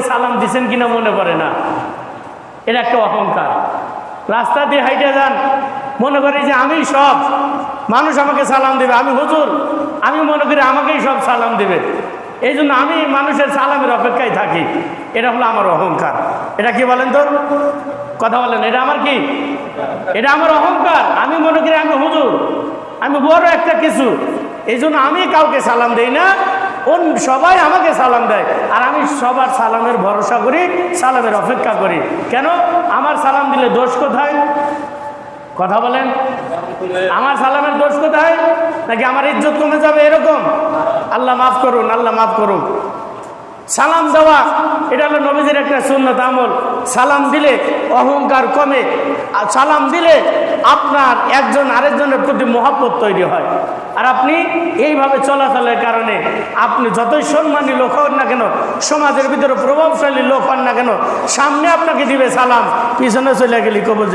সালাম দিছেন কিনা মনে পড়ে না। এটা একটা অহংকার। রাস্তা দিয়ে হাইটে যান, মনে করি যে আমি সব। মানুষ আমাকে সালাম দেবে, আমি হুজুর। আমি মনে করি আমাকেই সব সালাম দেবে। এই জন্য আমি মানুষের সালামের অপেক্ষায় থাকি। এটা হলো আমার অহংকার। এটা কি বলেন তো? কথা বলেন, এটা আমার কি? এটা আমার অহংকার। আমি মনে করি আমি হুজুর। আমি বড় একটা কিছু। এই জন্য আমি কাউকে সালাম দেই না। অন সবাই আমাকে সালাম দেয়। আমি সবার সালামের ভরসা করি, সালামের অপেক্ষা করি। কেন? আমার সালাম দিলে দোষ কোথায়? কথা বলেন। আমার সালামের দোষ কোথায়? নাকি আমার ইজ্জত কমে যাবে এরকম? আল্লাহ মাফ করুন, আল্লাহ মাফ করুন সালাম দেওয়া, এটা হলো নবীদের একটা সুন্নত আমল। সালাম দিলে অহংকার কমে, আর সালাম দিলে আপনার একজন আরেকজনের প্রতি মহাব্বত তৈরি হয়। আর আপনি এইভাবে চলাচলের কারণে আপনি যতই সম্মানী লোক হন না কেন, সমাজের ভিতরে প্রভাবশালী লোক হন না কেন, সামনে আপনাকে দিবে সালাম, পিছনে চলে গেলি কবর